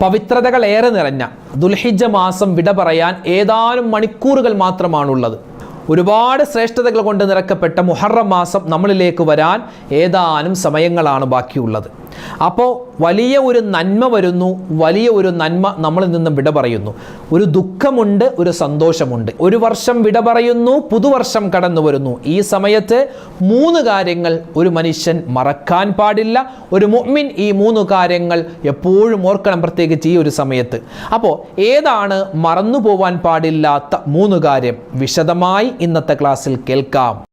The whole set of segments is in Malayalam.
പവിത്രതകൾ ഏറെ നിറഞ്ഞ ദുൽഹിജ മാസം വിട പറയാൻ ഏതാനും മണിക്കൂറുകൾ മാത്രമാണുള്ളത്. ഒരുപാട് ശ്രേഷ്ഠതകൾ കൊണ്ട് നിറക്കപ്പെട്ട മുഹറം മാസം നമ്മളിലേക്ക് വരാൻ ഏതാനും സമയങ്ങളാണ് ബാക്കിയുള്ളത്. അപ്പോൾ വലിയ ഒരു നന്മ വരുന്നു വലിയ ഒരു നന്മ നമ്മളിൽ നിന്നും വിട പറയുന്നു. ഒരു ദുഃഖമുണ്ട് ഒരു സന്തോഷമുണ്ട്. ഒരു വർഷം വിട പറയുന്നു പുതുവർഷം കടന്നു വരുന്നു. ഈ സമയത്ത് മൂന്ന് കാര്യങ്ങൾ ഒരു മനുഷ്യൻ മറക്കാൻ പാടില്ല. ഒരു മുഅ്മിൻ ഈ മൂന്ന് കാര്യങ്ങൾ എപ്പോഴും ഓർക്കണം പ്രത്യേകിച്ച് ഈ ഒരു സമയത്ത്. അപ്പോൾ ഏതാണ് മറന്നു പോവാൻ പാടില്ലാത്ത മൂന്ന് കാര്യം? വിശദമായി ഇന്നത്തെ ക്ലാസ്സിൽ കേൾക്കാം.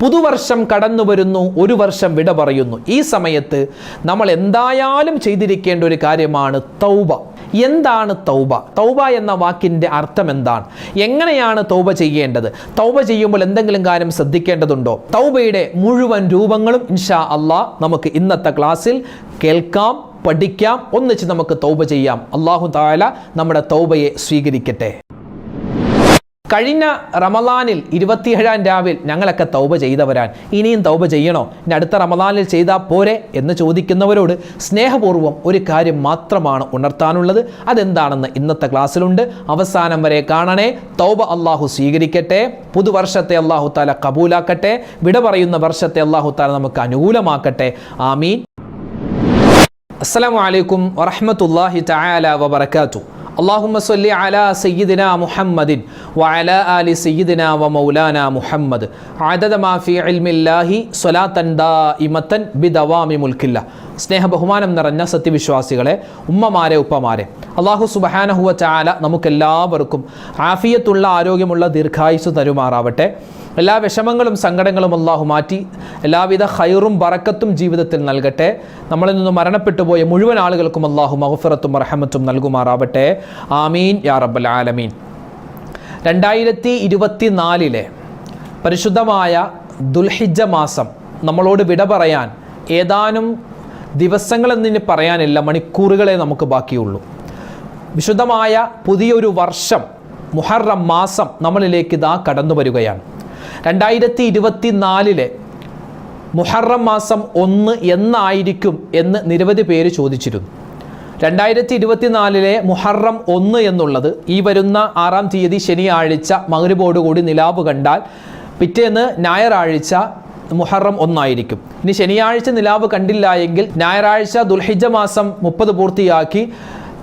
പുതുവർഷം കടന്നു വരുന്നു ഒരു വർഷം വിട പറയുന്നു. ഈ സമയത്ത് നമ്മൾ എന്തായാലും ചെയ്തിരിക്കേണ്ട ഒരു കാര്യമാണ് തൗബ. എന്താണ് തൗബ? തൗബ എന്ന വാക്കിന്റെ അർത്ഥം എന്താണ്? എങ്ങനെയാണ് തൗബ ചെയ്യേണ്ടത്? തൗബ ചെയ്യുമ്പോൾ എന്തെങ്കിലും കാര്യം ശ്രദ്ധിക്കേണ്ടതുണ്ടോ? തൗബയുടെ മുഴുവൻ രൂപങ്ങളും ഇൻഷാ അള്ളാ നമുക്ക് ഇന്നത്തെ ക്ലാസ്സിൽ കേൾക്കാം പഠിക്കാം. ഒന്നിച്ച് നമുക്ക് തൗബ ചെയ്യാം. അള്ളാഹു താല നമ്മുടെ തൗബയെ സ്വീകരിക്കട്ടെ. കഴിഞ്ഞ റമദാനിൽ ഇരുപത്തിയേഴാം രാവിൽ ഞങ്ങളൊക്കെ തൗബ ചെയ്തവരാൻ. ഇനിയും തൗബ ചെയ്യണോ? ഇനി അടുത്ത റമദാനിൽ ചെയ്താൽ പോരെ എന്ന് ചോദിക്കുന്നവരോട് സ്നേഹപൂർവം ഒരു കാര്യം മാത്രമാണ് ഉണർത്താനുള്ളത്. അതെന്താണെന്ന് ഇന്നത്തെ ക്ലാസ്സിലുണ്ട്. അവസാനം വരെ കാണണേ. തൗബ അള്ളാഹു സ്വീകരിക്കട്ടെ. പുതുവർഷത്തെ അള്ളാഹു താല കബൂലാക്കട്ടെ. വിട പറയുന്ന വർഷത്തെ അള്ളാഹു താല നമുക്ക് അനുകൂലമാക്കട്ടെ. ആമീൻ. അസ്സലാമു അലൈക്കും വറഹ്മത്തുള്ളാഹി തആല വബറകാതുഹു. അള്ളാഹുമ്മ സല്ലി അല സയ്യിദിന മുഹമ്മദിൻ വ അല അലി സയ്യിദിന വ മൗലാന മുഹമ്മദ്. ആദദ മാഫി അൽമില്ലാഹി സ്വലാത്തൻ ദാ ഇമത്തൻ ബിദവാമി മുൽക്കില്ല സ്നേഹ ബഹുമാനം നിറഞ്ഞ സത്യവിശ്വാസികളെ ഉമ്മമാരെ ഉപ്പമാരെ അള്ളാഹു സുബഹാനഹുവ ചാല നമുക്കെല്ലാവർക്കും ആഫിയത്തുള്ള ആരോഗ്യമുള്ള ദീർഘായുസ് തരുമാറാവട്ടെ. എല്ലാ വിഷമങ്ങളും സങ്കടങ്ങളും അള്ളാഹു മാറ്റി. എല്ലാവിധ ഹൈറും ബറക്കത്തും ജീവിതത്തിൽ നൽകട്ടെ. നമ്മളിൽ നിന്ന് മരണപ്പെട്ടു പോയ മുഴുവൻ ആളുകൾക്കും അള്ളാഹു മഹഫറത്തും റഹമത്തും നൽകുമാറാവട്ടെ. ആമീൻ യാ റബ്ബൽ ആലമീൻ. രണ്ടായിരത്തി ഇരുപത്തി നാലിലെ പരിശുദ്ധമായ ദുൽഹിജ മാസം നമ്മളോട് വിട പറയാൻ ഏതാനും ദിവസങ്ങളെന്നിന് പറയാനില്ല മണിക്കൂറുകളെ നമുക്ക് ബാക്കിയുള്ളൂ. വിശുദ്ധമായ പുതിയൊരു വർഷം മുഹറം മാസം നമ്മളിലേക്ക് ഇതാ കടന്നു വരികയാണ് രണ്ടായിരത്തി ഇരുപത്തി നാലിലെ മുഹറം മാസം ഒന്ന് എന്നായിരിക്കും എന്ന് നിരവധി പേര് ചോദിച്ചിരുന്നു. രണ്ടായിരത്തി ഇരുപത്തിനാലിലെ മുഹറം ഒന്ന് എന്നുള്ളത് ഈ വരുന്ന ആറാം തീയതി ശനിയാഴ്ച മകരുബോടുകൂടി നിലാവ് കണ്ടാൽ പിറ്റേന്ന് ഞായറാഴ്ച മുഹറം ഒന്നായിരിക്കും. ഇനി ശനിയാഴ്ച നിലാവ് കണ്ടില്ല എങ്കിൽ ഞായറാഴ്ച ദുൽഹിജ മാസം മുപ്പത് പൂർത്തിയാക്കി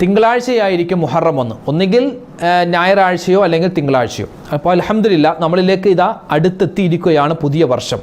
തിങ്കളാഴ്ചയായിരിക്കും മുഹറം ഒന്ന്. ഒന്നുകിൽ ഞായറാഴ്ചയോ അല്ലെങ്കിൽ തിങ്കളാഴ്ചയോ. അപ്പോൾ അലഹമില്ല നമ്മളിലേക്ക് ഇതാ അടുത്തെത്തിയിരിക്കുകയാണ് പുതിയ വർഷം.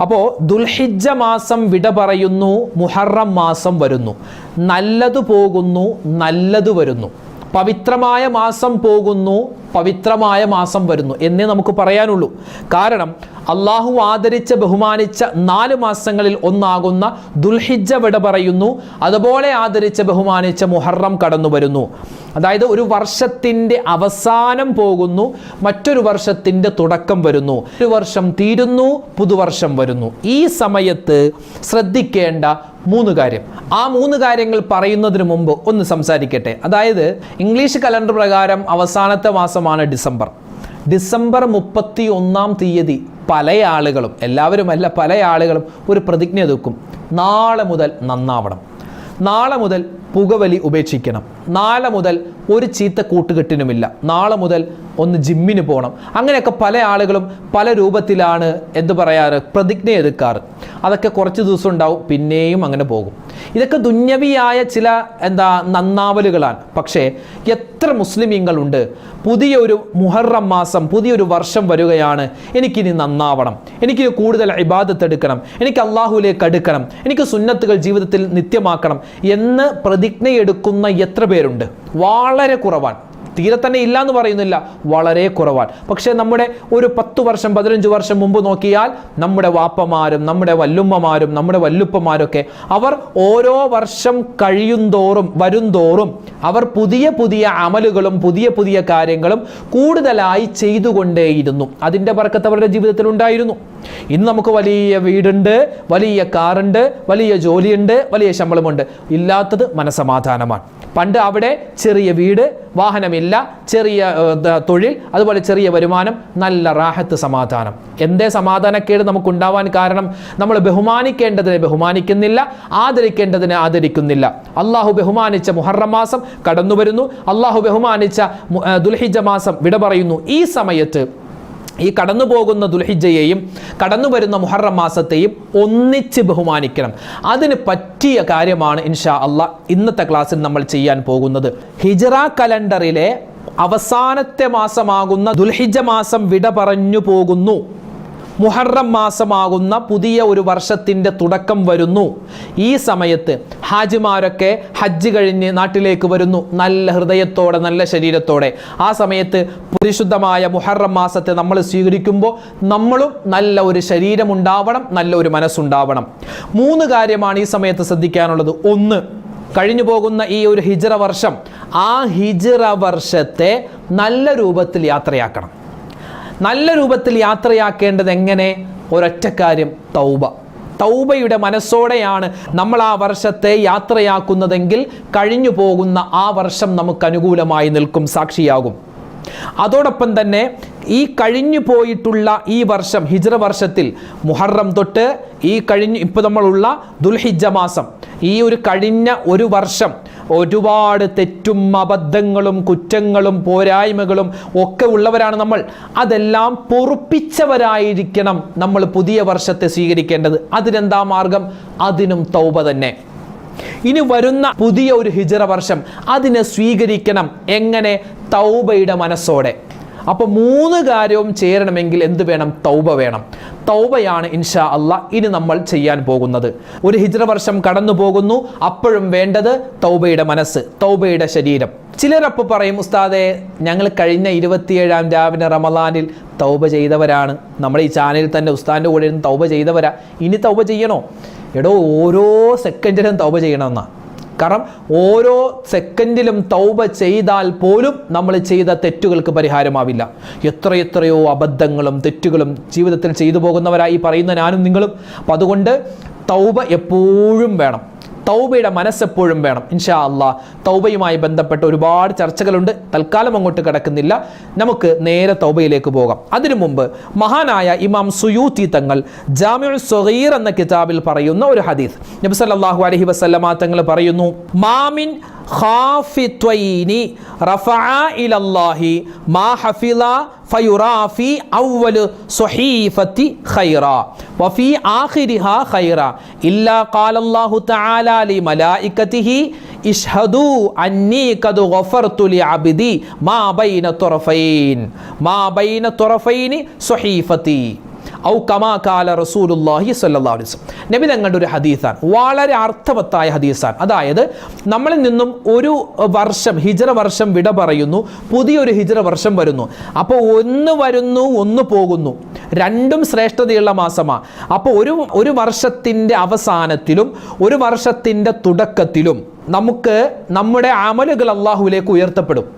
അപ്പോൾ ദുൽഹിജ മാസം വിട പറയുന്നു മുഹറം മാസം വരുന്നു. നല്ലതു പോകുന്നു നല്ലതു വരുന്നു. പവിത്രമായ മാസം പോകുന്നു പവിത്രമായ മാസം വരുന്നു എന്നേ നമുക്ക് പറയാനുള്ളൂ. കാരണം അള്ളാഹു ആദരിച്ച ബഹുമാനിച്ച നാല് മാസങ്ങളിൽ ഒന്നാകുന്ന ദുൽഹിജ വിട പറയുന്നു അതുപോലെ ആദരിച്ച ബഹുമാനിച്ച മുഹറം കടന്നു വരുന്നു. അതായത് ഒരു വർഷത്തിന്റെ അവസാനം പോകുന്നു മറ്റൊരു വർഷത്തിന്റെ തുടക്കം വരുന്നു. ഒരു വർഷം തീരുന്നു പുതുവർഷം വരുന്നു. ഈ സമയത്ത് ശ്രദ്ധിക്കേണ്ട മൂന്ന് കാര്യം. ആ മൂന്ന് കാര്യങ്ങൾ പറയുന്നതിന് മുമ്പ് ഒന്ന് സംസാരിക്കട്ടെ. അതായത് ഇംഗ്ലീഷ് കലണ്ടർ പ്രകാരം അവസാനത്തെ മാസമാണ് ഡിസംബർ. ഡിസംബർ മുപ്പത്തി ഒന്നാം തീയതി പല ആളുകളും എല്ലാവരുമല്ല പല ആളുകളും ഒരു പ്രതിജ്ഞ എടുക്കും. നാളെ മുതൽ നന്നാവണം. നാളെ മുതൽ പുകവലി ഉപേക്ഷിക്കണം. നാളെ മുതൽ ഒരു ചീത്ത കൂട്ടുകെട്ടിനുമില്ല. നാളെ മുതൽ ഒന്ന് ജിമ്മിന് പോകണം അങ്ങനെയൊക്കെ പല ആളുകളും പല രൂപത്തിലാണ് എന്ത് പറയാറ്? പ്രതിജ്ഞ എടുക്കാറ് അതൊക്കെ കുറച്ച് ദിവസം ഉണ്ടാവും പിന്നെയും അങ്ങനെ പോകും. ഇതൊക്കെ ദുന്യവിയായ ചില എന്താ നന്നാവലുകളാണ്. പക്ഷേ എത്ര മുസ്ലിമീങ്ങളുണ്ട്? പുതിയൊരു മുഹറം മാസം പുതിയൊരു വർഷം വരികയാണ്. എനിക്കിനി നന്നാവണം. എനിക്ക് കൂടുതൽ ഇബാദത്ത് എടുക്കണം. എനിക്ക് അള്ളാഹുലേക്ക് അടുക്കണം. എനിക്ക് സുന്നത്തുകൾ ജീവിതത്തിൽ നിത്യമാക്കണം എന്ന് പ്രതിജ്ഞയെടുക്കുന്ന എത്ര പേരുണ്ട്? വളരെ കുറവാണ്. തീരെ തന്നെ ഇല്ല എന്ന് പറയുന്നില്ല വളരെ കുറവാണ്. പക്ഷേ നമ്മുടെ ഒരു പത്ത് വർഷം പതിനഞ്ച് വർഷം മുമ്പ് നോക്കിയാൽ നമ്മുടെ വാപ്പമാരും നമ്മുടെ വല്ലുമ്മമാരും നമ്മുടെ വല്ലുപ്പമാരൊക്കെ അവർ ഓരോ വർഷം കഴിയുന്തോറും വരുംതോറും അവർ പുതിയ പുതിയ അമലുകളും പുതിയ പുതിയ കാര്യങ്ങളും കൂടുതലായി ചെയ്തുകൊണ്ടേയിരുന്നു. അതിന്റെ പറക്കത്ത് അവരുടെ ജീവിതത്തിൽ ഉണ്ടായിരുന്നു ഇന്ന് നമുക്ക് വലിയ വീടുണ്ട് വലിയ കാറുണ്ട് വലിയ ജോലിയുണ്ട് വലിയ ശമ്പളമുണ്ട്. ഇല്ലാത്തത് മനസമാധാനമാണ് പണ്ട് അവിടെ ചെറിയ വീട് വാഹനമില്ല ചെറിയ തൊഴിൽ അതുപോലെ ചെറിയ വരുമാനം നല്ല റാഹത്ത് സമാധാനം. എന്തേ സമാധാനക്കേട് നമുക്കുണ്ടാവാൻ കാരണം? നമ്മൾ ബഹുമാനിക്കേണ്ടതിനെ ബഹുമാനിക്കുന്നില്ല ആദരിക്കേണ്ടതിനെ ആദരിക്കുന്നില്ല. അള്ളാഹു ബഹുമാനിച്ച മുഹറം മാസം കടന്നു വരുന്നു അള്ളാഹു ബഹുമാനിച്ച ദുൽഹിജ മാസം വിട പറയുന്നു. ഈ സമയത്ത് ഈ കടന്നു പോകുന്ന ദുൽഹിജയെയും കടന്നു വരുന്ന മുഹറം മാസത്തെയും ഒന്നിച്ച് ബഹുമാനിക്കണം. അതിന് പറ്റിയ കാര്യമാണ് ഇൻഷാ അള്ളാ ഇന്നത്തെ ക്ലാസ്സിൽ നമ്മൾ ചെയ്യാൻ പോകുന്നത്. ഹിജറ കലണ്ടറിലെ അവസാനത്തെ മാസമാകുന്ന ദുൽഹിജ മാസം വിട പറഞ്ഞു പോകുന്നു. മുഹറം മാസമാകുന്ന പുതിയ ഒരു വർഷത്തിന്റെ തുടക്കം വരുന്നു. ഈ സമയത്ത് ഹാജിമാരൊക്കെ ഹജ്ജ് കഴിഞ്ഞ് നാട്ടിലേക്ക് വരുന്നു. നല്ല ഹൃദയത്തോടെ നല്ല ശരീരത്തോടെ. ആ സമയത്ത് പരിശുദ്ധമായ മുഹറം മാസത്തെ നമ്മൾ സ്വീകരിക്കുമ്പോൾ നമ്മളും നല്ല ഒരു ശരീരമുണ്ടാവണം നല്ല ഒരു മനസ്സുണ്ടാവണം. മൂന്ന് കാര്യമാണ് ഈ സമയത്ത് ശ്രദ്ധിക്കാനുള്ളത്. ഒന്ന് കഴിഞ്ഞു പോകുന്ന ഈ ഒരു ഹിജറ വർഷം ആ ഹിജറ വർഷത്തെ നല്ല രൂപത്തിൽ യാത്രയാക്കണം. നല്ല രൂപത്തിൽ യാത്രയാക്കേണ്ടത് എങ്ങനെ? ഒരൊറ്റ കാര്യം തൗബ. തൗബയുടെ മനസ്സോടെയാണ് നമ്മൾ ആ വർഷത്തെ യാത്രയാക്കുന്നതെങ്കിൽ കഴിഞ്ഞു പോകുന്ന ആ വർഷം നമുക്ക് അനുകൂലമായി നിൽക്കും സാക്ഷിയാകും. അതോടൊപ്പം തന്നെ ഈ കഴിഞ്ഞു പോയിട്ടുള്ള ഈ വർഷം ഹിജ്ര വർഷത്തിൽ മുഹറം തൊട്ട് ഈ കഴിഞ്ഞ് ഇപ്പോൾ നമ്മളുള്ള ദുൽഹിജ മാസം ഈ ഒരു കഴിഞ്ഞ ഒരു വർഷം ഒരുപാട് തെറ്റും അബദ്ധങ്ങളും കുറ്റങ്ങളും പോരായ്മകളും ഒക്കെ ഉള്ളവരാണ് നമ്മൾ. അതെല്ലാം പൊറുപ്പിച്ചവരായിരിക്കണം നമ്മൾ പുതിയ വർഷത്തെ സ്വീകരിക്കേണ്ടത്. അതിനെന്താ മാർഗം? അതിനും തൗബ തന്നെ. ഇനി വരുന്ന പുതിയ ഒരു ഹിജറ വർഷം അതിനെ സ്വീകരിക്കണം. എങ്ങനെ? തൗബയുടെ മനസ്സോടെ. അപ്പോൾ മൂന്ന് കാര്യവും ചേരണമെങ്കിൽ എന്ത് വേണം? തൗബ വേണം. തൗബയാണ് ഇൻഷാ അല്ല ഇനി നമ്മൾ ചെയ്യാൻ പോകുന്നത്. ഒരു ഹിജ്ര വർഷം കടന്നു പോകുന്നു. അപ്പോഴും വേണ്ടത് തൗബയുടെ മനസ്സ് തൗബയുടെ ശരീരം. ചിലരപ്പോൾ പറയും ഉസ്താദെ ഞങ്ങൾ കഴിഞ്ഞ ഇരുപത്തിയേഴാം രാവിലെ റമലാനിൽ തൗബ ചെയ്തവരാണ്. നമ്മൾ ഈ ചാനലിൽ തന്നെ ഉസ്താദിന്റെ കൂടെ ഇരുന്ന് തൗബ ചെയ്തവരാ. ഇനി തൗബ ചെയ്യണോ? എടോ ഓരോ സെക്കൻഡിലും തൗബ ചെയ്യണമെന്നാ. കാരണം ഓരോ സെക്കൻഡിലും തൗബ ചെയ്താൽ പോലും നമ്മൾ ചെയ്ത തെറ്റുകൾക്ക് പരിഹാരമാവില്ല. എത്ര എത്രയോ അബദ്ധങ്ങളും തെറ്റുകളും ജീവിതത്തിൽ ചെയ്തു പോകുന്നവരായി പറയുന്ന ഞാനും നിങ്ങളും. അപ്പം അതുകൊണ്ട് തൗബ എപ്പോഴും വേണം. തൗബയുടെ മനസ്സെപ്പോഴും വേണം. ഇൻഷാ അള്ളാ തൗബയുമായി ബന്ധപ്പെട്ട ഒരുപാട് ചർച്ചകളുണ്ട്. തൽക്കാലം അങ്ങോട്ട് കിടക്കുന്നില്ല. നമുക്ക് നേരെ തൗബയിലേക്ക് പോകാം. അതിനു മുമ്പ് മഹാനായ ഇമാം സുയൂത്തി തങ്ങൾ ജാമ്യുൽ സൊഹീർ എന്ന കിതാബിൽ പറയുന്ന ഒരു ഹദീസ്. നബി അലൈഹി വസല്ലമ തങ്ങൾ പറയുന്നു മാമിൻ خافتين رفعا إلى الله. ما حفظا فيرى في أول صحيفة خيرا وفي آخرها خيرا. إلا قال الله تعالى لملائكته اشهدوا أني قد غفرت لعبدي ما بين طرفين. ما بين طرفين صحيفتي. ഔ കമാ കാല റസൂലുല്ലാഹി അലൈഹി വസല്ലം. നബി തങ്ങളുടെ ഒരു ഹദീസാണ്. വളരെ അർത്ഥവത്തായ ഹദീസാണ്. അതായത് നമ്മളിൽ നിന്നും ഒരു വർഷം ഹിജറ വർഷം വിട പറയുന്നു പുതിയൊരു ഹിജറ വർഷം വരുന്നു. അപ്പോൾ ഒന്ന് വരുന്നു ഒന്ന് പോകുന്നു. രണ്ടും ശ്രേഷ്ഠതയുള്ള മാസമാണ് അപ്പോൾ ഒരു ഒരു വർഷത്തിന്റെ അവസാനത്തിലും ഒരു വർഷത്തിന്റെ തുടക്കത്തിലും നമുക്ക് നമ്മുടെ അമലുകൾ അള്ളാഹുവിലേക്ക് ഉയർത്തപ്പെടും.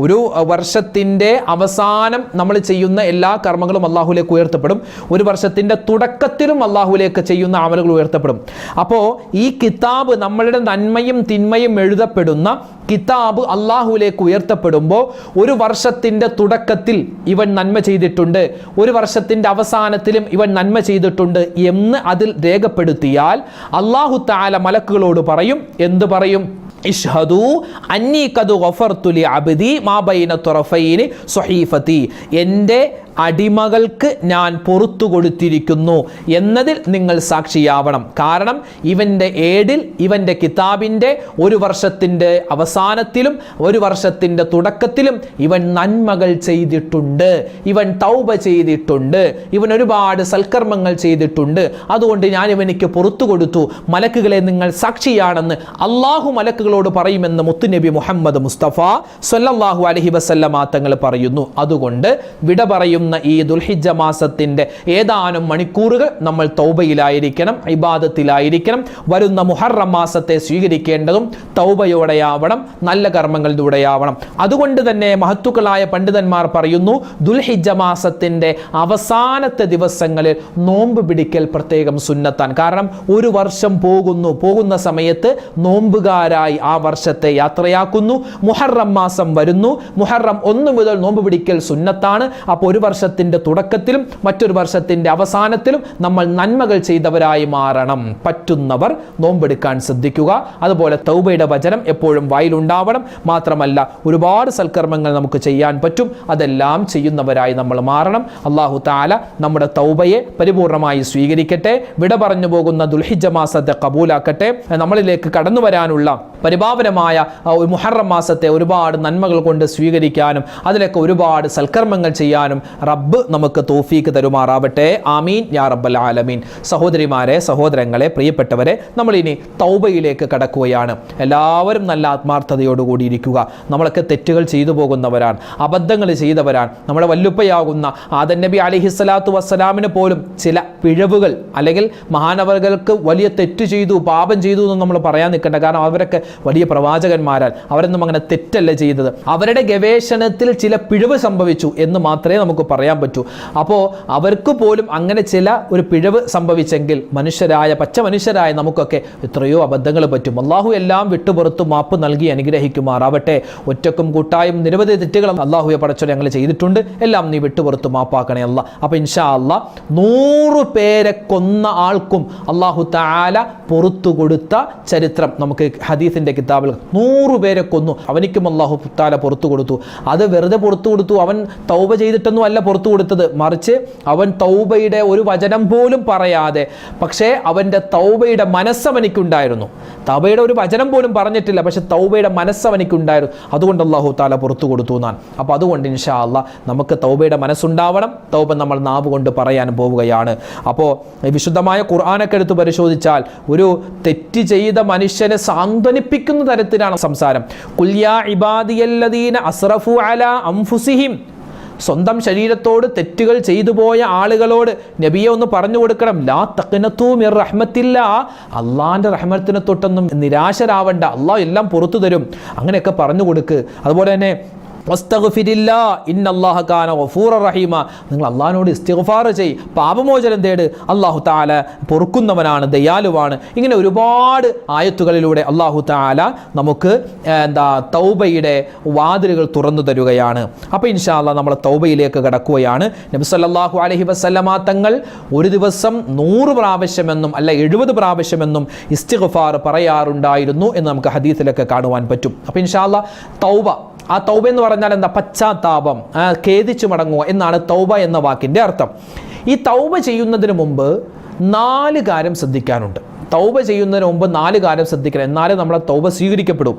ഒരു വർഷത്തിന്റെ അവസാനം നമ്മൾ ചെയ്യുന്ന എല്ലാ കർമ്മങ്ങളും അള്ളാഹുലേക്ക് ഉയർത്തപ്പെടും. ഒരു വർഷത്തിന്റെ തുടക്കത്തിലും അള്ളാഹുലേക്ക് ചെയ്യുന്ന അമലുകൾ ഉയർത്തപ്പെടും. അപ്പോൾ ഈ കിതാബ് നമ്മളുടെ നന്മയും തിന്മയും എഴുതപ്പെടുന്ന കിതാബ് അള്ളാഹുലേക്ക് ഉയർത്തപ്പെടുമ്പോൾ ഒരു വർഷത്തിന്റെ തുടക്കത്തിൽ ഇവൻ നന്മ ചെയ്തിട്ടുണ്ട്. ഒരു വർഷത്തിന്റെ അവസാനത്തിലും ഇവൻ നന്മ ചെയ്തിട്ടുണ്ട് എന്ന് അതിൽ രേഖപ്പെടുത്തിയാൽ അള്ളാഹു താല മലക്കുകളോട് പറയും. എന്ത് പറയും? ഇഷ്ഹദു അന്നീ കതു ഗഫർത്തുലി അബ്ദി മാ ബൈന തുറഫൈനി സ്വഹീഫത്തി എൻ്റെ അടിമകൾക്ക് ഞാൻ പുറത്തു കൊടുത്തിരിക്കുന്നു എന്നതിൽ നിങ്ങൾ സാക്ഷിയാവണം. കാരണം ഇവന്റെ ഏടിൽ ഇവന്റെ കിതാബിന്റെ ഒരു വർഷത്തിന്റെ അവസാനത്തിലും ഒരു വർഷത്തിന്റെ തുടക്കത്തിലും ഇവൻ നന്മകൾ ചെയ്തിട്ടുണ്ട്. ഇവൻ തൗബ ചെയ്തിട്ടുണ്ട്. ഇവൻ ഒരുപാട് സൽക്കർമ്മങ്ങൾ ചെയ്തിട്ടുണ്ട്. അതുകൊണ്ട് ഞാൻ ഇവനിക്ക് പുറത്തു കൊടുത്തു. മലക്കുകളെ നിങ്ങൾ സാക്ഷിയാണെന്ന് അള്ളാഹു മലക്കുകളോട് പറയുമെന്ന് മുത്തുനബി മുഹമ്മദ് മുസ്തഫ സല്ലല്ലാഹു അലഹി വസല്ലമ തങ്ങൾ പറയുന്നു. അതുകൊണ്ട് വിട പറയുന്ന. വരുന്ന ഈ ദുൽഹിജ മാസത്തിന്റെ ഏതാനും മണിക്കൂറുകൾ നമ്മൾ തൗബയിലായിരിക്കണം ഇബാദത്തിലായിരിക്കണം. വരുന്ന മുഹറം മാസത്തെ സ്വീകരിക്കേണ്ടതും തൗബയോടെയാവണം നല്ല കർമ്മങ്ങളിലൂടെയാവണം. അതുകൊണ്ട് തന്നെ മഹത്തുക്കളായ പണ്ഡിതന്മാർ പറയുന്നു ദുൽഹിജ മാസത്തിന്റെ അവസാനത്തെ ദിവസങ്ങളിൽ നോമ്പ് പിടിക്കൽ പ്രത്യേകം സുന്നത്താൻ കാരണം ഒരു വർഷം പോകുന്നു പോകുന്ന സമയത്ത് നോമ്പുകാരായി ആ വർഷത്തെ യാത്രയാക്കുന്നു. മുഹറം മാസം വരുന്നു മുഹറം ഒന്ന് മുതൽ നോമ്പ് പിടിക്കൽ സുന്നത്താണ്. അപ്പോൾ ഒരു വർഷത്തിന്റെ തുടക്കത്തിലും മറ്റൊരു വർഷത്തിന്റെ അവസാനത്തിലും നമ്മൾ നന്മകൾ ചെയ്തവരായി മാറണം. പറ്റുന്നവർ നോമ്പെടുക്കാൻ ശ്രദ്ധിക്കുക. അതുപോലെ തൗബയുടെ വചനം എപ്പോഴും വായിലുണ്ടാവണം. മാത്രമല്ല ഒരുപാട് സൽക്കർമ്മങ്ങൾ നമുക്ക് ചെയ്യാൻ പറ്റും. അതെല്ലാം ചെയ്യുന്നവരായി നമ്മൾ മാറണം. അള്ളാഹു താല നമ്മുടെ തൗബയെ പരിപൂർണമായി സ്വീകരിക്കട്ടെ. വിട പറഞ്ഞു പോകുന്ന ദുൽഹിജ മാസത്തെ കബൂലാക്കട്ടെ. നമ്മളിലേക്ക് കടന്നു വരാനുള്ള പരിപാവനമായ മുഹറം മാസത്തെ ഒരുപാട് നന്മകൾ കൊണ്ട് സ്വീകരിക്കാനും അതിലൊക്കെ ഒരുപാട് സൽക്കർമ്മങ്ങൾ ചെയ്യാനും റബ്ബ് നമുക്ക് തോഫീക്ക് തരുമാറാവട്ടെ. ആമീൻ. യാ റബ്ബൽ ആലമീൻ. സഹോദരിമാരെ സഹോദരങ്ങളെ പ്രിയപ്പെട്ടവരെ നമ്മളിനി തൗബയിലേക്ക് കടക്കുകയാണ്. എല്ലാവരും നല്ല ആത്മാർത്ഥതയോടുകൂടി ഇരിക്കുക നമ്മളൊക്കെ തെറ്റുകൾ ചെയ്തു പോകുന്നവരാണ്. അബദ്ധങ്ങൾ ചെയ്തവരാണ്. നമ്മളെ വല്ലുപ്പയാകുന്ന ആദൻ നബി അലിഹിസ്സലാത്തു വസ്സലാമിന് പോലും ചില പിഴവുകൾ അല്ലെങ്കിൽ മഹാനവറുകൾക്ക് വലിയ തെറ്റ് ചെയ്തു പാപം ചെയ്തു എന്ന് നമ്മൾ പറയാൻ നിൽക്കേണ്ട. കാരണം അവരൊക്കെ വലിയ പ്രവാചകന്മാരാൽ അവരൊന്നും അങ്ങനെ തെറ്റല്ല ചെയ്തത്. അവരുടെ ഗവേഷണത്തിൽ ചില പിഴവ് സംഭവിച്ചു എന്ന് മാത്രമേ നമുക്ക് പറയാൻ പറ്റൂ. അപ്പോൾ അവർക്ക് പോലും അങ്ങനെ ചില ഒരു പിഴവ് സംഭവിച്ചെങ്കിൽ മനുഷ്യരായ പച്ച മനുഷ്യരായ നമുക്കൊക്കെ എത്രയോ അബദ്ധങ്ങൾ പറ്റും. അള്ളാഹു എല്ലാം വിട്ടുപുറത്തു മാപ്പ് നൽകി അനുഗ്രഹിക്കുമാറാവട്ടെ. ഒറ്റക്കും കൂട്ടായും നിരവധി തെറ്റുകളും അള്ളാഹുയെ പടച്ചോ ഞങ്ങൾ ചെയ്തിട്ടുണ്ട്. എല്ലാം നീ വിട്ടുപുറത്ത് മാപ്പാക്കണേ അല്ല അപ്പോൾ ഇൻഷാ അല്ല നൂറ് പേരെ കൊന്ന ആൾക്കും അള്ളാഹു താല പുറത്തു കൊടുത്ത ചരിത്രം നമുക്ക് ഹദീസിന്റെ കിതാബിൽ നൂറ് പേരെ കൊന്നു. അവനിക്കും അള്ളാഹു താല പുറത്തു കൊടുത്തു. അത് വെറുതെ പുറത്തു കൊടുത്തു. അവൻ തൗബ ചെയ്തിട്ടൊന്നും അല്ല പുറത്തു കൊടുത്തത് മറിച്ച് അവൻ തൗബയുടെ ഒരു വചനം പോലും പറയാതെ പക്ഷേ അവന്റെ തൗബയുടെ മനസ്സവനിക്കുണ്ടായിരുന്നു തൗബയുടെ ഒരു വചനം പോലും പറഞ്ഞിട്ടില്ല പക്ഷെ തൗബയുടെ മനസ്സവനിക്കുണ്ടായിരുന്നു അതുകൊണ്ട് അള്ളാഹു താല പുറത്തു കൊടുത്തു എന്നാണ്. അപ്പോൾ അതുകൊണ്ട് ഇൻഷാ അല്ല നമുക്ക് തൗബയുടെ മനസ്സുണ്ടാവണം തൗബ നമ്മൾ നാവ് കൊണ്ട് പറയാൻ പോവുകയാണ്. അപ്പോൾ വിശുദ്ധമായ ഖുർആാനൊക്കെ എടുത്ത് പരിശോധിച്ചാൽ ഒരു തെറ്റ് ചെയ്ത മനുഷ്യനെ സാന്ത്വനിപ്പിക്കുന്ന തരത്തിലാണ് സംസാരം. കുല്യാ ഇബാദിയല്ലദീന അസ്റഫു അല അംഫുസിഹിം സ്വന്തം ശരീരത്തോട് തെറ്റുകൾ ചെയ്തു പോയ ആളുകളോട് നബിയെ ഒന്ന് പറഞ്ഞു കൊടുക്കണം. ലാ തക്കനത്തൂമിർ റഹ്മത്തില്ല. അള്ളാഹിന്റെ റഹ്മത്തിനെ തൊട്ടൊന്നും നിരാശരാവണ്ട. അള്ളാഹ് എല്ലാം പുറത്തു തരും. അങ്ങനെയൊക്കെ പറഞ്ഞു കൊടുക്ക്. അതുപോലെ തന്നെ റഹീമ. നിങ്ങൾ അള്ളഹാനോട് ഇസ്തിഗ്ഫാർ ചെയ് പാപമോചനം തേട്. അള്ളാഹു താല പൊറുക്കുന്നവനാണ് ദയാലുവാണ്. ഇങ്ങനെ ഒരുപാട് ആയത്തുകളിലൂടെ അള്ളാഹു താല നമുക്ക് എന്താ തൗബയുടെ വാതിലുകൾ തുറന്നു തരുകയാണ്. അപ്പോൾ ഇൻഷാല്ല നമ്മൾ തൗബയിലേക്ക് കിടക്കുകയാണ്. നബി അലഹി വസ്ലമാ തങ്ങൾ ഒരു ദിവസം നൂറ് പ്രാവശ്യമെന്നും അല്ല എഴുപത് പ്രാവശ്യമെന്നും ഇസ്തിഗ്ഫാർ പറയാറുണ്ടായിരുന്നു എന്ന് നമുക്ക് ഹദീസിലൊക്കെ കാണുവാൻ പറ്റും. അപ്പോൾ ഇൻഷാല്ല തൗബ ആ തൗബ എന്ന് പറഞ്ഞാൽ എന്താ? പശ്ചാത്താപം. ഖേദിച്ചു മടങ്ങുക എന്നാണ് തൗബ എന്ന വാക്കിന്റെ അർത്ഥം. ഈ തൗബ ചെയ്യുന്നതിന് മുമ്പ് നാല് കാര്യം ശ്രദ്ധിക്കാനുണ്ട്. തൗബ ചെയ്യുന്നതിന് മുമ്പ് നാല് കാര്യം ശ്രദ്ധിക്കണം എന്നാലേ നമ്മളെ തൗബ സ്വീകരിക്കപ്പെടും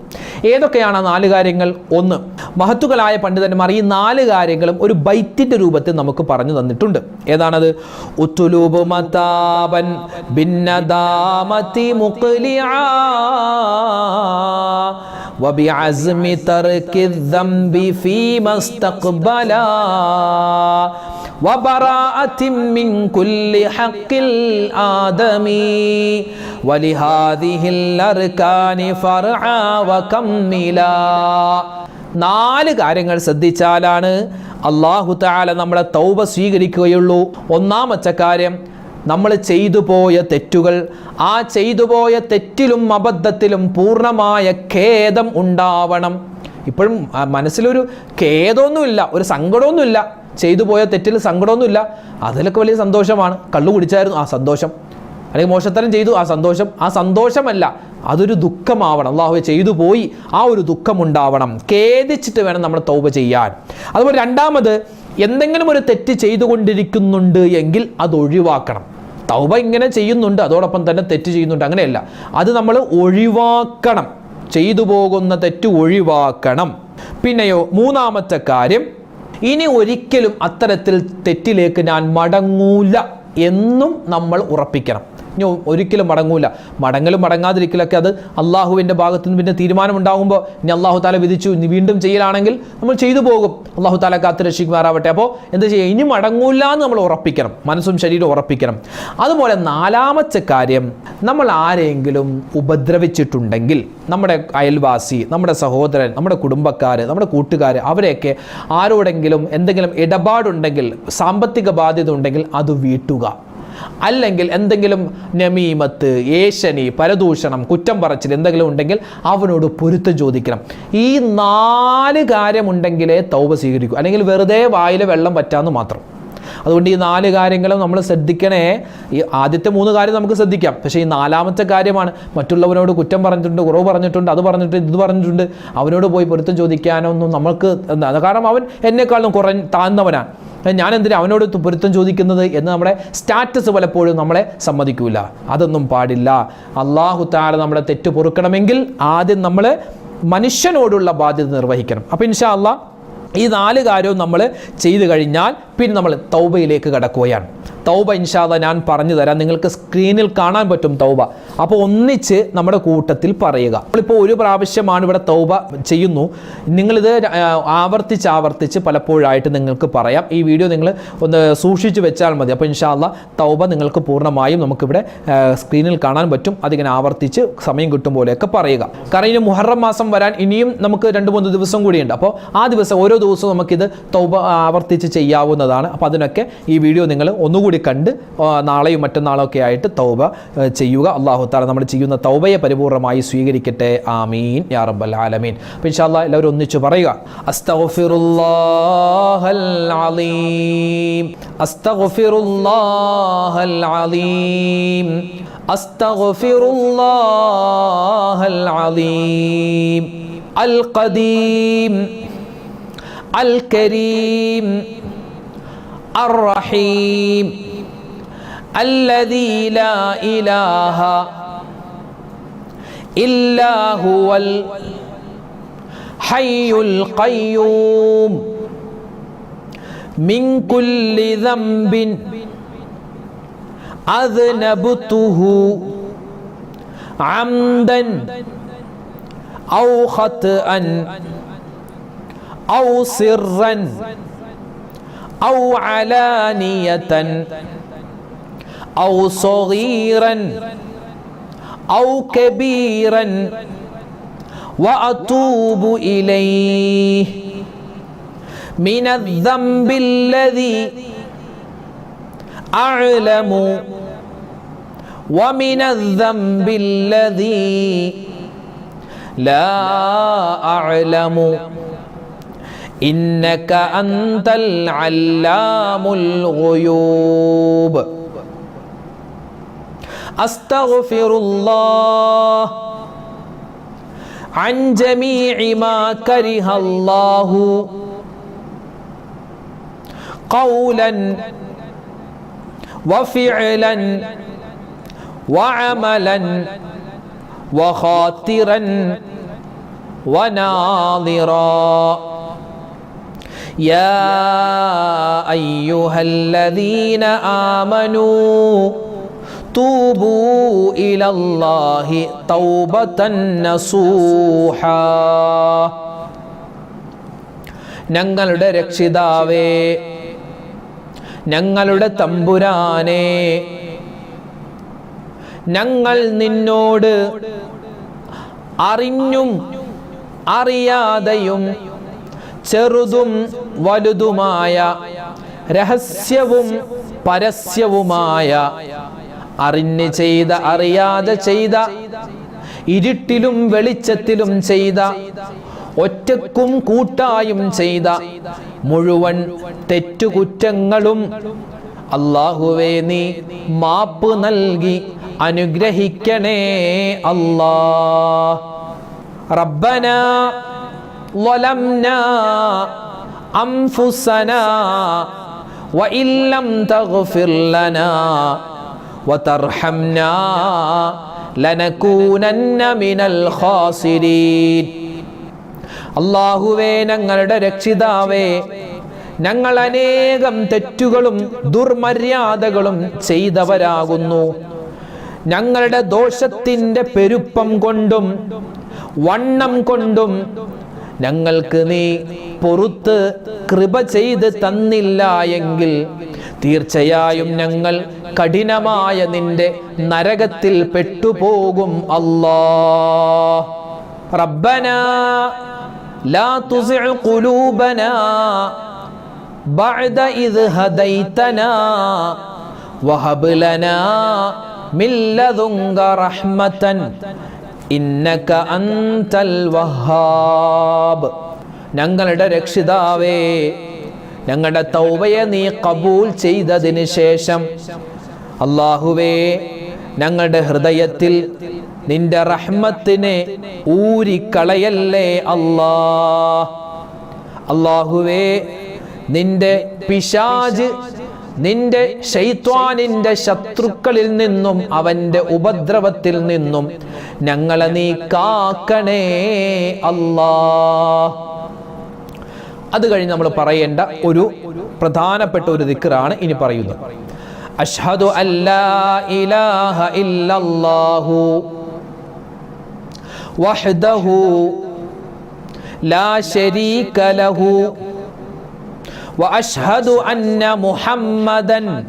ഏതൊക്കെയാണ് ആ നാല് കാര്യങ്ങൾ ഒന്ന് മഹത്തുക്കളായ പണ്ഡിതന്മാർ ഈ നാല് കാര്യങ്ങളും ഒരു ബൈറ്റിൻ്റെ രൂപത്തിൽ നമുക്ക് പറഞ്ഞു തന്നിട്ടുണ്ട് ഏതാണത് ഉത്തുലൂബ് മതാബൻ ഭിന്നദാമതി മുഖ്ലിആ وبعزم ترك الذنب فيما استقبلا وبراءة من كل حق الآدمي നാല് കാര്യങ്ങൾ ശ്രദ്ധിച്ചാലാണ് അള്ളാഹു താല നമ്മളെ തൗബ സ്വീകരിക്കുകയുള്ളൂ. ഒന്നാമച്ച കാര്യം നമ്മൾ ചെയ്തു പോയ തെറ്റുകൾ ആ ചെയ്തു പോയ തെറ്റിലും അബദ്ധത്തിലും പൂർണമായ ഖേദം ഉണ്ടാവണം. ഇപ്പോഴും മനസ്സിലൊരു ഖേദമൊന്നുമില്ല ഒരു സങ്കടമൊന്നുമില്ല. ചെയ്തു പോയ തെറ്റിൽ സങ്കടമൊന്നുമില്ല. അതിലൊക്കെ വലിയ സന്തോഷമാണ്. കള്ളു കുടിച്ചായിരുന്നു ആ സന്തോഷം. അല്ലെങ്കിൽ മോശത്തരം ചെയ്തു ആ സന്തോഷം ആ സന്തോഷമല്ല അതൊരു ദുഃഖമാവണം. അള്ളാഹു ചെയ്തു പോയി ആ ഒരു ദുഃഖമുണ്ടാവണം. ഖേദിച്ചിട്ട് വേണം നമ്മൾ തൗബ ചെയ്യാൻ. അതുപോലെ രണ്ടാമത് എന്തെങ്കിലും ഒരു തെറ്റ് ചെയ്തുകൊണ്ടിരിക്കുന്നുണ്ട് എങ്കിൽ അത് ഒഴിവാക്കണം. തൗബ ഇങ്ങനെ ചെയ്യുന്നുണ്ട് അതോടൊപ്പം തന്നെ തെറ്റ് ചെയ്യുന്നുണ്ട് അങ്ങനെയല്ല. അത് നമ്മൾ ഒഴിവാക്കണം. ചെയ്തു പോകുന്ന തെറ്റ് ഒഴിവാക്കണം. പിന്നെയോ മൂന്നാമത്തെ കാര്യം ഇനി ഒരിക്കലും അത്തരത്തിൽ തെറ്റിലേക്ക് ഞാൻ മടങ്ങൂല എന്നും നമ്മൾ ഉറപ്പിക്കണം. ഒരിക്കലും മടങ്ങൂല. മടങ്ങലും മടങ്ങാതിരിക്കലൊക്കെ അത് അള്ളാഹുവിന്റെ ഭാഗത്തു നിന്ന് പിന്നെ തീരുമാനം ഉണ്ടാകുമ്പോൾ ഇനി അള്ളാഹു താല വിധിച്ചു ഇനി വീണ്ടും ചെയ്യലാണെങ്കിൽ നമ്മൾ ചെയ്തു പോകും. അള്ളാഹു താല കാത്തു രക്ഷിക്കുമാറാവട്ടെ. അപ്പോൾ എന്താ ചെയ്യുക ഇനി മടങ്ങൂല എന്ന് നമ്മൾ ഉറപ്പിക്കണം. മനസ്സും ശരീരവും ഉറപ്പിക്കണം. അതുപോലെ നാലാമത്തെ കാര്യം നമ്മൾ ആരെങ്കിലും ഉപദ്രവിച്ചിട്ടുണ്ടെങ്കിൽ നമ്മുടെ അയൽവാസി നമ്മുടെ സഹോദരൻ നമ്മുടെ കുടുംബക്കാർ നമ്മുടെ കൂട്ടുകാർ അവരെയൊക്കെ ആരോടെങ്കിലും എന്തെങ്കിലും ഇടപാടുണ്ടെങ്കിൽ സാമ്പത്തിക ബാധ്യത ഉണ്ടെങ്കിൽ അത് വീട്ടുക. അല്ലെങ്കിൽ എന്തെങ്കിലും നമീമത്ത് ഏശനി പരദൂഷണം കുറ്റം പറച്ചിൽ എന്തെങ്കിലും ഉണ്ടെങ്കിൽ അവനോട് പൊരുത്തം ചോദിക്കണം. ഈ നാല് കാര്യമുണ്ടെങ്കിലേ തൗബ സ്വീകരിക്കൂ. അല്ലെങ്കിൽ വെറുതെ വായിൽ വെള്ളം പറ്റാമെന്ന് മാത്രം. അതുകൊണ്ട് ഈ നാല് കാര്യങ്ങളും നമ്മൾ ശ്രദ്ധിക്കണേ. ഈ ആദ്യത്തെ മൂന്ന് കാര്യം നമുക്ക് ശ്രദ്ധിക്കാം. പക്ഷേ ഈ നാലാമത്തെ കാര്യമാണ്. മറ്റുള്ളവരോട് കുറ്റം പറഞ്ഞിട്ടുണ്ട് കുറവ് പറഞ്ഞിട്ടുണ്ട് അത് പറഞ്ഞിട്ടുണ്ട് ഇത് പറഞ്ഞിട്ടുണ്ട്. അവനോട് പോയി പൊരുത്തം ചോദിക്കാനൊന്നും നമുക്ക് എന്താ കാരണം അവൻ എന്നെക്കാളും കുറ താഴ്ന്നവനാണ്. ഞാൻ എന്തിനാ അവനോട് പൊരുത്തം ചോദിക്കുന്നത് എന്ന് നമ്മുടെ സ്റ്റാറ്റസ് പലപ്പോഴും നമ്മളെ സമ്മതിക്കൂല. അതൊന്നും പാടില്ല. അള്ളാഹു താര നമ്മളെ തെറ്റ് പൊറുക്കണമെങ്കിൽ ആദ്യം നമ്മൾ മനുഷ്യനോടുള്ള ബാധ്യത നിർവഹിക്കണം. അപ്പം ഇൻഷാ അള്ളാഹ് ഈ നാല് കാര്യവും നമ്മൾ ചെയ്തു കഴിഞ്ഞാൽ പിന്നെ നമ്മൾ തൗബയിലേക്ക് കടക്കുകയാണ്. തൗബ ഇൻഷാദ ഞാൻ പറഞ്ഞു തരാം. നിങ്ങൾക്ക് സ്ക്രീനിൽ കാണാൻ പറ്റും തൗബ. അപ്പോൾ ഒന്നിച്ച് നമ്മുടെ കൂട്ടത്തിൽ പറയുക. നമ്മളിപ്പോൾ ഒരു പ്രാവശ്യമാണ് ഇവിടെ തൗബ ചെയ്യുന്നു. നിങ്ങളിത് ആവർത്തിച്ച് ആവർത്തിച്ച് പലപ്പോഴായിട്ട് നിങ്ങൾക്ക് പറയാം. ഈ വീഡിയോ നിങ്ങൾ ഒന്ന് സൂക്ഷിച്ച് വെച്ചാൽ മതി. അപ്പോൾ ഇൻഷാല്ല തൗബ നിങ്ങൾക്ക് പൂർണമായും നമുക്കിവിടെ സ്ക്രീനിൽ കാണാൻ പറ്റും. അതിങ്ങനെ ആവർത്തിച്ച് സമയം കിട്ടും പോലെയൊക്കെ പറയുക. കാരണം ഇനി മുഹറം മാസം വരാൻ ഇനിയും നമുക്ക് രണ്ട് മൂന്ന് ദിവസം കൂടിയുണ്ട്. അപ്പോൾ ആ ദിവസം ഓരോ ദിവസവും നമുക്കിത് തൗബ ആവർത്തിച്ച് ചെയ്യാവുന്നതാണ്. അപ്പോൾ അതിനൊക്കെ ഈ വീഡിയോ നിങ്ങൾ ഒന്നുകൂടി കണ്ട് ആ, നാളെയും മറ്റന്നാളും ഒക്കെ ആയിട്ട് തൗബ ആ, ചെയ്യുക അള്ളാഹു താല നമ്മൾ ചെയ്യുന്ന തൗബയെ പരിപൂർണമായി സ്വീകരിക്കട്ടെ ആമീൻ യാ റബ്ബൽ ആലമീൻ അപ്പോൾ ഇൻഷാല്ലാ എല്ലാവരും ഒന്നിച്ച് പറയുക അസ്തഗ്ഫിറുല്ലാഹൽ അലീം അസ്തഗ്ഫിറുല്ലാഹൽ അലീം അസ്തഗ്ഫിറുല്ലാഹൽ അലീം അൽ ഖദീം الكريم الرحيم. الذي لا إله إلا هو الحي القيوم. من كل ذنب أذنبته عمدا أو خطأ أو سرا. أو علانية أو صغيرا أو كبيرا وأتوب إليه من الذنب الذي أعلم ومن الذنب الذي لا أعلم إنك أنت العلام الغيوب أستغفر الله عن جميع ما كره الله قولا وفعلا وعملا وخاطرا وناظرا يا أيها الذين آمنوا توبوا إلى الله توبة نصوحا ഞങ്ങളുടെ രക്ഷിതാവേ ഞങ്ങളുടെ തമ്പുരാനെ ഞങ്ങൾ നിന്നോട് അറിഞ്ഞും അറിയാതെയും ചെറുതും വലുതുമായ രഹസ്യവും പരസ്യവുമായ അറിഞ്ഞ് ചെയ്ത അറിയാതെ ചെയ്ത ഇരുട്ടിലും വെളിച്ചത്തിലും ചെയ്ത ഒറ്റക്കും കൂട്ടായും ചെയ്ത മുഴുവൻ തെറ്റുകുറ്റങ്ങളും അള്ളാഹുവേ നീ മാപ്പ് നൽകി അനുഗ്രഹിക്കണേ അല്ലാ റബ്ബന ظلمنا أنفسنا وإن لم تغفر لنا وترحمنا لنكونن من الخاسرين അള്ളാഹുവേ ഞങ്ങളുടെ രക്ഷിതാവേ ഞങ്ങൾ അനേകം തെറ്റുകളും ദുർമര്യാദകളും ചെയ്തവരാകുന്നു ഞങ്ങളുടെ ദോഷത്തിൻ്റെ പെരുപ്പം കൊണ്ടും വണ്ണം കൊണ്ടും ഞങ്ങൾക്ക് നീ പൊറുത്ത് കൃപ ചെയ്ത് തന്നില്ല എങ്കിൽ തീർച്ചയായും ഞങ്ങൾ കഠിനമായ നിന്റെ നരകത്തിൽ പെട്ടുപോകും അല്ലാ റബ്ബന ലാ തുസിഅ ഖുലൂബനാ بعد إذ هديتنا وهب لنا من لدنك رحمة ഇന്നക അന്തൽ വഹാബ്. ഞങ്ങളുടെ രക്ഷിതാവേ ഞങ്ങളുടെ തൗബയെ നീ കബൂൽ ചെയ്തതിന് ശേഷം അള്ളാഹുവേ ഞങ്ങളുടെ ഹൃദയത്തിൽ നിന്റെ റഹ്മത്തിനെ ഊരിക്കളയല്ലേ അല്ലാ അള്ളാഹുവേ നിന്റെ പിശാജ് നിന്റെ ഷെയ്ത്വാനിന്റെ ശത്രുക്കളിൽ നിന്നും അവന്റെ ഉപദ്രവത്തിൽ നിന്നും ഞങ്ങളെ നീ കാക്കണേ അല്ലാ. അത് കഴിഞ്ഞ് നമ്മൾ പറയേണ്ട ഒരു പ്രധാനപ്പെട്ട ഒരു ദിക്കറാണ് ഇനി പറയുന്നത്. അഷ്ഹദു അല്ലാ ഇലാഹ ഇല്ലല്ലാഹു വഹ്ദഹു ലാ ശരീക ലഹു واشهد ان محمدا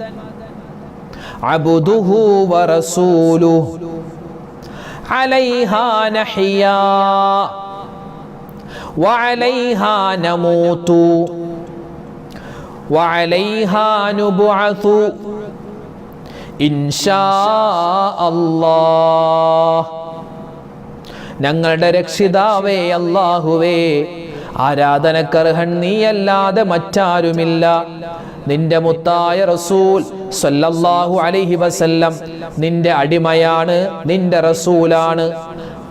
عبده ورسوله عليها نحيا وعليها نموت وعليها نبعث ان شاء الله ഞങ്ങളുടെ രക്ഷിതാവേ അല്ലാഹുവേ ആരാധനക്കർഹൻ നീയല്ലാതെ മറ്റാരുമില്ല. നിന്റെ മുത്തായ റസൂൽ സല്ലല്ലാഹു അലൈഹി വസല്ലം നിന്റെ അടിമയാണ് നിന്റെ റസൂലാണ്.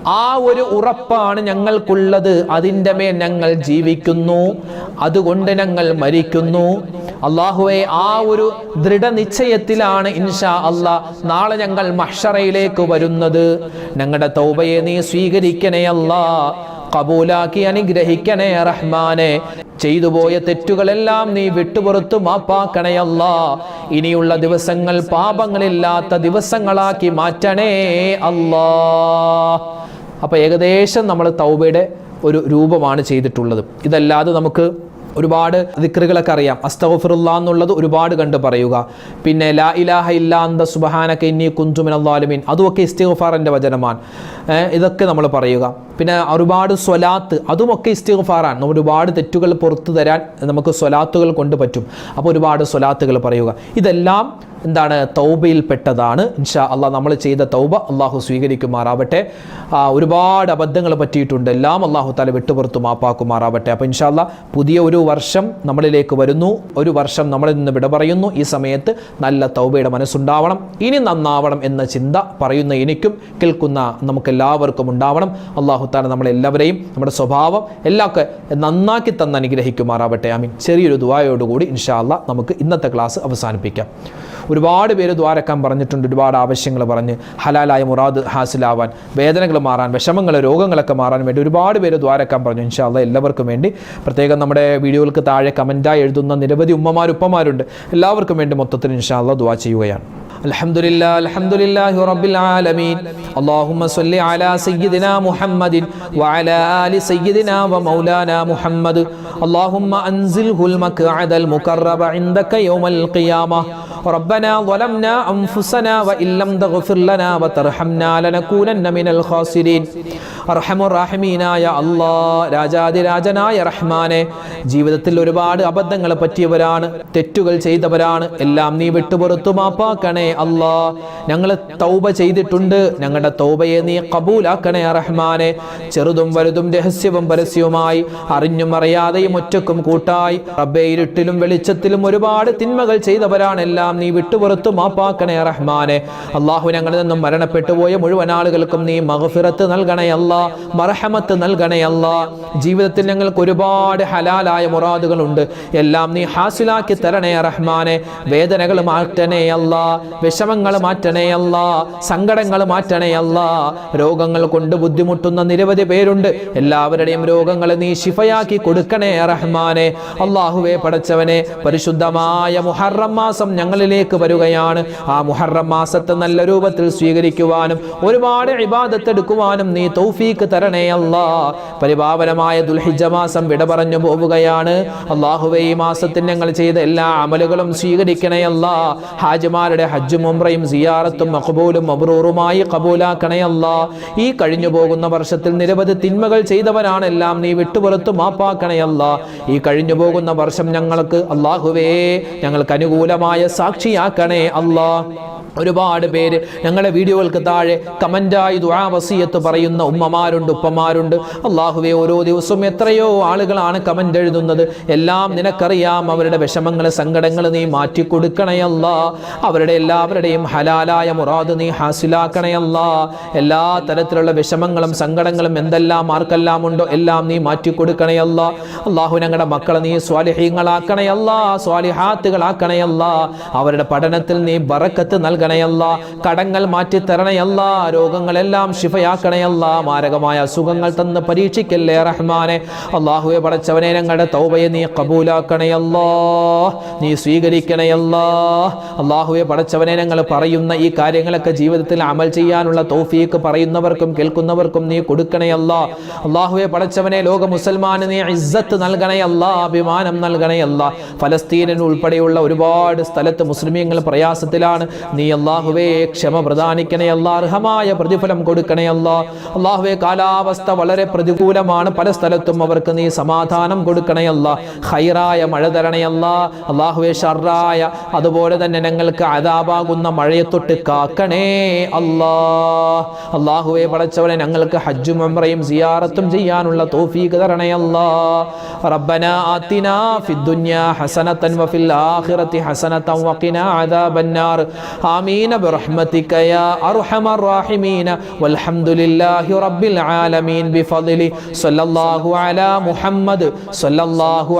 ആ ഒരു ഉറപ്പാണ് ഞങ്ങൾക്കുള്ളത്. അതിന്റെ മേൽ ഞങ്ങൾ ജീവിക്കുന്നു. അതുകൊണ്ട് ഞങ്ങൾ മരിക്കുന്നു. അള്ളാഹുവെ ആ ഒരു ദൃഢനിശ്ചയത്തിലാണ് ഇൻഷാ അള്ളാ നാളെ ഞങ്ങൾ മഷറയിലേക്ക് വരുന്നത്. ഞങ്ങളുടെ തൗബയെ നീ സ്വീകരിക്കണേ അല്ലാ. കബൂലാക്കി അനുഗ്രഹിക്കണേ റഹ്മാനെ. ചെയ്തു പോയ തെറ്റുകളെല്ലാം നീ വിട്ടുപുറത്തു മാപ്പാക്കണയല്ല ഇനിയുള്ള ദിവസങ്ങൾ പാപങ്ങളില്ലാത്ത ദിവസങ്ങളാക്കി മാറ്റണേ അല്ലാ. അപ്പൊ ഏകദേശം നമ്മൾ തൗബയുടെ ഒരു രൂപമാണ് ചെയ്തിട്ടുള്ളത്. ഇതല്ലാതെ നമുക്ക് ഒരുപാട് ദിക്റുകളൊക്കെ അറിയാം. അസ്തഫിറുല്ല എന്നുള്ളത് ഒരുപാട് കണ്ട് പറയുക. പിന്നെ ലാ ഇലാഹ ഇല്ലാന്ത സുബഹാനക്ക ഇന്നി കുഞ്ചുമിൻ അള്ളാലുമീൻ അതുമൊക്കെ ഇസ്തിഗ്ഫാറിന്റെ വചനമാണ്. ഇതൊക്കെ നമ്മൾ പറയുക. പിന്നെ ഒരുപാട് സ്വലാത്ത് അതുമൊക്കെ ഇസ്തിഗ്ഫാറാണ്. നമ്മൾ ഒരുപാട് തെറ്റുകൾ പുറത്തു തരാൻ നമുക്ക് സ്വലാത്തുകൾ കൊണ്ട് പറ്റും. അപ്പോൾ ഒരുപാട് സ്വലാത്തുകൾ പറയുക. ഇതെല്ലാം എന്താണ് തൗബയിൽപ്പെട്ടതാണ്. ഇൻഷാ അള്ളാഹ് നമ്മൾ ചെയ്ത തൗബ അള്ളാഹു സ്വീകരിക്കുമാറാവട്ടെ. ഒരുപാട് അബദ്ധങ്ങൾ പറ്റിയിട്ടുണ്ട്. എല്ലാം അള്ളാഹു താല വിട്ടുപുറത്ത് മാപ്പാക്കുമാറാവട്ടെ. അപ്പോൾ ഇൻഷാ അള്ളാഹ് പുതിയ ഒരു വർഷം നമ്മളിലേക്ക് വരുന്നു. ഒരു വർഷം നമ്മളിൽ നിന്ന് വിട പറയുന്നു. ഈ സമയത്ത് നല്ല തൗബയുടെ മനസ്സുണ്ടാവണം. ഇനി നന്നാവണം എന്ന ചിന്ത പറയുന്ന എനിക്കും കേൾക്കുന്ന നമുക്കെല്ലാവർക്കും ഉണ്ടാവണം. അള്ളാഹു താല നമ്മളെല്ലാവരെയും നമ്മുടെ സ്വഭാവം എല്ലാവർക്കും നന്നാക്കി തന്ന് അനുഗ്രഹിക്കുമാറാവട്ടെ. ആമീൻ. ചെറിയൊരു ദുവായോടുകൂടി ഇൻഷാ അള്ളാഹ് നമുക്ക് ഇന്നത്തെ ക്ലാസ് അവസാനിപ്പിക്കാം. ഒരുപാട് പേര് ദ്വാരക്കാൻ പറഞ്ഞിട്ടുണ്ട് ഒരുപാട് ആവശ്യങ്ങൾ പറഞ്ഞ് ഹലാലായ മുറാദ് ഹാസിലാവാൻ വേദനകൾ മാറാൻ വിഷമങ്ങൾ രോഗങ്ങളൊക്കെ മാറാൻ വേണ്ടി ഒരുപാട് പേര് ദ്വാരക്കാൻ പറഞ്ഞു ഇൻഷാ അള്ളാഹ് എല്ലാവർക്കും വേണ്ടി പ്രത്യേകം നമ്മുടെ വീഡിയോകൾക്ക് താഴെ കമൻറ്റായി എഴുതുന്ന നിരവധി ഉമ്മമാർ ഉപ്പമാരുണ്ട് എല്ലാവർക്കും വേണ്ടി മൊത്തത്തിൽ ഇൻഷാ അള്ളാഹ് ദ്വാ ചെയ്യുകയാണ് الحمد لله الحمد لله رب العالمين اللهم صل على سيدنا محمد وعلى آل سيدنا ومولانا محمد اللهم أنزله المقعد المقرب عندك يوم القيامة ربنا ظلمنا أنفسنا وإن لم تغفر لنا وترحمنا لنكونن من الخاسرين അർഹമുറാഹിമീനായ അള്ളാ രാജാതിരാജനായ റഹ്മാനെ ജീവിതത്തിൽ ഒരുപാട് അബദ്ധങ്ങൾ പറ്റിയവരാണ് തെറ്റുകൾ ചെയ്തവരാണ് എല്ലാം നീ വിട്ടുപുറത്തു മാപ്പാക്കണേ അള്ളാ ഞങ്ങൾ തൗബ ചെയ്തിട്ടുണ്ട് ഞങ്ങളുടെ തൗബയെ നീ കബൂലാക്കണേ റഹ്മാനെ ചെറുതും വലുതും രഹസ്യവും പരസ്യവുമായി അറിഞ്ഞും അറിയാതെയും ഒറ്റക്കും കൂട്ടായി റബ്ബെ ഇരുട്ടിലും വെളിച്ചത്തിലും ഒരുപാട് തിന്മകൾ ചെയ്തവരാണ് എല്ലാം നീ വിട്ടുപുറത്തു മാപ്പാക്കണേ റഹ്മാനെ. അള്ളാഹു ഞങ്ങളിൽ നിന്നും മരണപ്പെട്ടു പോയ മുഴുവൻ ആളുകൾക്കും നീ മഹഫിറത്ത് നൽകണയല്ല മറഹമത്ത് നൽകണയല്ല ജീവിതത്തിൽ ഞങ്ങൾക്ക് ഒരുപാട് ഹലാലായ മുറാദുകളുണ്ട്. എല്ലാം നീ ഹാസിലാക്കി തരണേ റഹ്മാനെ. വേദനകൾ മാറ്റണേ അല്ലാ വിഷമങ്ങൾ മാറ്റണേ അല്ല സങ്കടങ്ങൾ മാറ്റണേ അല്ല. രോഗങ്ങൾ കൊണ്ട് ബുദ്ധിമുട്ടുന്ന നിരവധി പേരുണ്ട്. എല്ലാവരുടെയും രോഗങ്ങൾ നീ ശിഫയാക്കി കൊടുക്കണേ റഹ്മാനെ. അള്ളാഹുവെ പടച്ചവനെ പരിശുദ്ധമായ മുഹറം മാസം ഞങ്ങളിലേക്ക് വരികയാണ്. ആ മുഹറം മാസത്തെ നല്ല രൂപത്തിൽ സ്വീകരിക്കുവാനും ഒരുപാട് ഇബാദത്ത് എടുക്കുവാനും നീ തൗഫീക്ക് തരണേ അല്ലാ. പരിപാവനമായ ദുൽഹിജ മാസം വിട പറഞ്ഞു പോവുകയാണ്. അള്ളാഹുവെ ഈ മാസത്തിൽ ഞങ്ങൾ ചെയ്ത എല്ലാ അമലുകളും സ്വീകരിക്കണേ അല്ലാ. ഹാജിമാരുടെ ഹജ്ജും ഉംറയും സിയാറത്തും മഖബൂലും മബ്രൂറുമായി കബൂലാക്കണേ അല്ലാ. ഈ കഴിഞ്ഞു പോകുന്ന വർഷത്തിൽ നിരവധി തിന്മകൾ ചെയ്തവരാണെല്ലാം നീ വിട്ടുപുറത്ത് മാപ്പാക്കണേ അല്ലാ. ഈ കഴിഞ്ഞു പോകുന്ന വർഷം ഞങ്ങൾക്ക് അള്ളാഹുവേ ഞങ്ങൾക്ക് അനുകൂലമായ സാക്ഷിയാക്കണേ അല്ലാ. ഒരുപാട് പേര് ഞങ്ങളുടെ വീഡിയോകൾക്ക് താഴെ കമന്റായി ദുആ വസിയത്ത് പറയുന്ന ഉമ്മമാരുണ്ട് ഉപ്പമാരുണ്ട്. അള്ളാഹുവെ ഓരോ ദിവസവും എത്രയോ ആളുകളാണ് കമന്റ് എഴുതുന്നത്. എല്ലാം നിനക്കറിയാം അവരുടെ വിഷമങ്ങൾ സങ്കടങ്ങൾ നീ മാറ്റി കൊടുക്കണയല്ല അവരുടെ എല്ലാവരുടെയും ഹലാലായ മുറാദ് നീ ഹാസിലാക്കണയല്ല എല്ലാ തരത്തിലുള്ള വിഷമങ്ങളും സങ്കടങ്ങളും എന്തെല്ലാം ആർക്കെല്ലാം ഉണ്ടോ എല്ലാം നീ മാറ്റി കൊടുക്കണയല്ല അള്ളാഹു ഞങ്ങളുടെ മക്കളെ നീ സ്വാലിഹീങ്ങളാക്കണയല്ല സ്വാലിഹാത്തുകളാക്കണയല്ല അവരുടെ പഠനത്തിൽ നീ ബറക്കത്ത് നൽകണയല്ല കടങ്ങൾ മാറ്റി തരണയല്ല രോഗങ്ങളെല്ലാം ശിഫയാക്കണയല്ല മാരകമായ അസുഖങ്ങൾ തന്ന് പരീക്ഷിക്കല്ലേ റഹ്മാനെ? അള്ളാഹുവെ പടച്ചവനെ ഞങ്ങളുടെ തൗബയെ നീ കബൂലാക്കണയല്ലോ നീ സ്വീകരിക്കണയല്ലോ. അള്ളാഹുവെ പടച്ചവനെ ഞങ്ങൾ പറയുന്ന ഈ കാര്യങ്ങളൊക്കെ ജീവിതത്തിൽ അമൽ ചെയ്യാനുള്ള തൗഫീക്ക് പറയുന്നവർക്കും കേൾക്കുന്നവർക്കും നീ കൊടുക്കണയല്ല. അള്ളാഹുവെ പടച്ചവനെ ലോക മുസൽമാന് നീ ഇസ്സത്ത് നൽകണയല്ല അഭിമാനം നൽകണയല്ല. ഫലസ്തീനിൽ ഉൾപ്പെടെയുള്ള ഒരുപാട് സ്ഥലത്ത് മുസ്ലിമീങ്ങൾ പ്രയാസത്തിലാണ്. നീ അള്ളാഹുവേ ക്ഷമ പ്രദാനിക്കണേ അല്ലാ അർഹമായ പ്രതിഫലം കൊടുക്കണേ അല്ലാ. അള്ളാഹുവേ കാലാവസ്ഥ വളരെ പ്രതികൂലമാണ്. പല സ്ഥലത്തും അവർക്ക് നീ സമാധാനം കൊടുക്കണേ ഹൈറായ മഴ തരണേ അള്ളാഹുവേ ഷർറായ അതുപോലെ തന്നെ ഞങ്ങൾക്ക് അതാപാകുന്ന മഴയെ തൊട്ട് കാക്കണേ അല്ലാ. അള്ളാഹുവെ പടച്ചവനെ ഞങ്ങൾക്ക് ഹജ്ജും അമ്രയും സിയാറത്തും ചെയ്യാനുള്ള തോഫീക്ക് തരണേ റബ്ബന ആതിനാ النار ഹസനതൻ വഫിൽ ആഖിറതി ഹസനതൻ വഖിനാ അദാബന്നാർ ആമീൻ ബിറഹ്മതിക യാ അർഹമർ റഹീമീൻ വൽഹംദുലില്ലാഹി റബ്ബിൽ ആലമീൻ صلى الله അലാ മുഹമ്മദ് صلى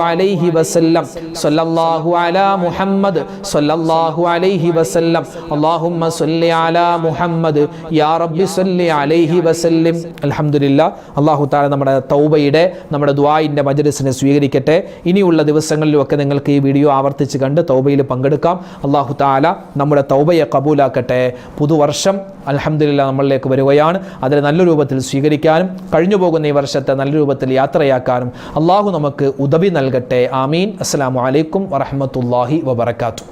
അലൈഹി വസല്ലം محمد അലാ മുഹമ്മദ് عليه അലൈഹി വസല്ലം അല്ലാഹുമ്മ على അലാ മുഹമ്മദ് യാ റബ്ബി عليه അലൈഹി വസല്ലം لله അല്ലാഹു തആല നമ്മുടെ തൗബയുടെ നമ്മുടെ ദുആഇന്റെ മജ്ലിസിനെ സ്വീകരിക്കട്ടെ. ഇനിയുള്ള ദിവസങ്ങളിലുമൊക്കെ നിങ്ങൾക്ക് ഈ വീഡിയോ ആവർത്തിച്ച് കണ്ട് തൗബയിൽ പങ്കെടുക്കാം. അള്ളാഹു താല നമ്മുടെ തൗബയെ കബൂലാക്കട്ടെ. പുതുവർഷം അലഹമില്ല നമ്മളിലേക്ക് വരികയാണ്. അതിനെ നല്ല രൂപത്തിൽ സ്വീകരിക്കാനും കഴിഞ്ഞു പോകുന്ന ഈ വർഷത്തെ നല്ല രൂപത്തിൽ യാത്രയാക്കാനും അള്ളാഹു നമുക്ക് ഉദവി നൽകട്ടെ. ആമീൻ. അസ്സാം വലൈക്കും വറഹ്മത്തുള്ളാഹി വബറകാതുഹു.